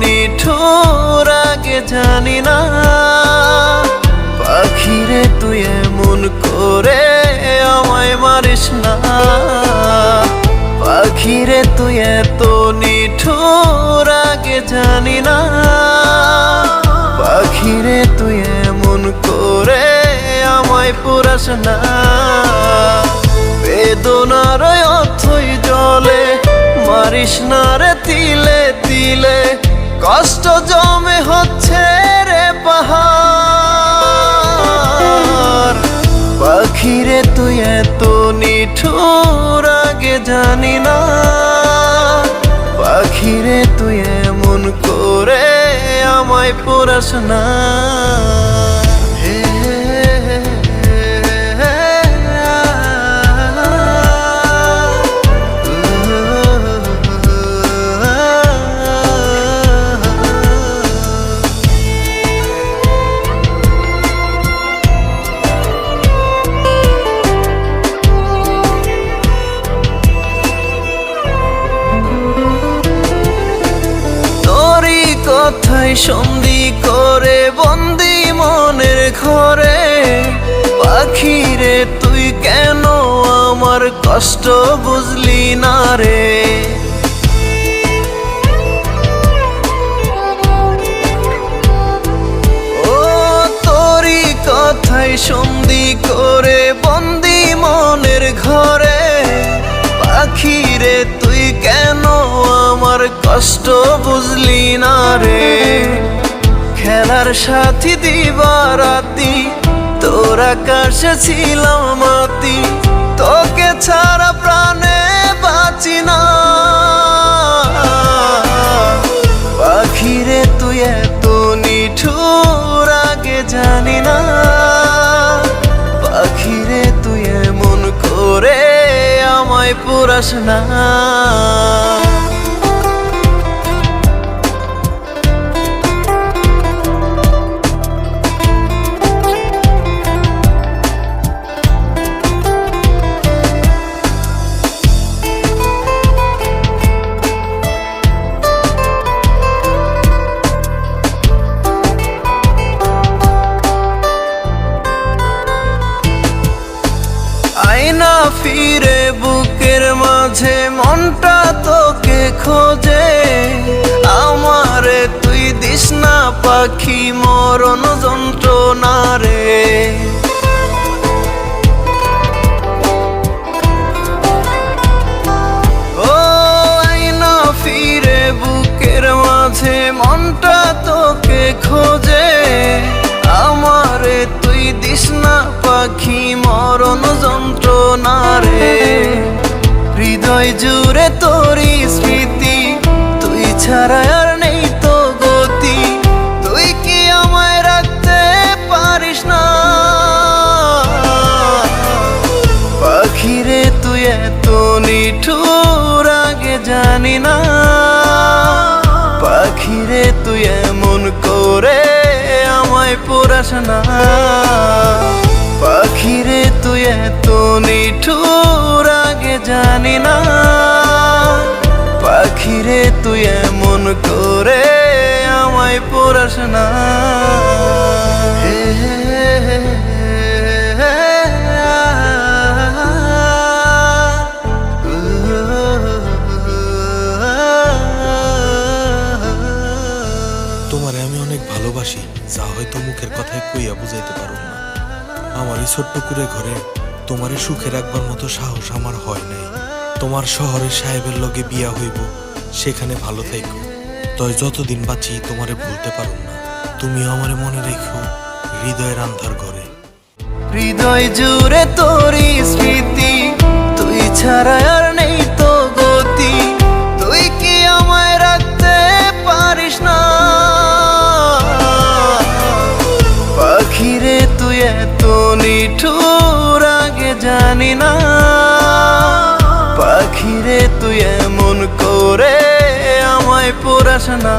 নিঠুর, আগে জানি না। পাখিরে তুই এমন করে আমায় মারিস না। পাখিরে তুই এত নিঠুর, আগে জানি না। পাখিরে তুই এমন করে আমায় পুরাস না। বেদনার অথই জলে মারিস না রে তিলে তিলে কষ্ট জমে হচ্ছে রে পাহাড়। পাখিরে তুই এত নিঠুর, আগে জানি না। পাখিরে তুই এমন করে আমায় পুরাস কথাই সন্ধি করে, বন্দি মনের ঘরে। পাখিরে, তুই কেন আমার কষ্ট বুঝলি না রে? ও, তোরই কথাই সন্ধি কষ্ট বুঝলি না রে। খেলার সাথী দিবারাতি, তোর আকাশে ছিলাম মাতি। তোকে ছাড়া প্রাণে বাঁচি না। পাখিরে তুই এত নিঠুর আগে জানি না। পাখিরে তুই এমন করে আমায় পুরাস না। মনটা তোকে খোঁজে। আমারে তুই দিস না পাখি মরণ যন্ত্রণা রে জুড়ে তোরই স্মৃতি। তুই ছাড়া আর নেই তো গতি। তুই কি আমায় রাখতে পারিস না? পাখিরে তুই এত নিঠুর, আগে জানি না। পাখিরে তুই এমন করে আমায় পুরাস না। পাখিরে তুই এত নিঠুর, আগে জানি না। পাখিরে তুই এমন করে আমায় পুরাস না। তোমারে আমি অনেক ভালোবাসি, যা হয়তো মুখের কথায় কইয়া বুঝাইতে পারো না। আমার এই ছোট্ট কুড়ে ঘরে তোমারে সুখে রাখবার মতো সাহস আমার হয় নাই। তোমার শহরের সাহেবের লগে বিয়া হইব সেখানে ভালো থাইকো তয় যতদিন বাঁচি, তোমারে ভুলতে পারো না। তুমিও আমারে মনে রেখো, হৃদয়ের আন্ধার ঘরে। হৃদয় জুড়ে তোরই স্মৃতি, তুই ছাড়া আর নেই তো গতি। তুই কি আমায় রাখতে পারিস না? পাখিরে তুই এত নিঠুর, আগে জানি না। পাখিরে তুই এমন করে পড়াশোনা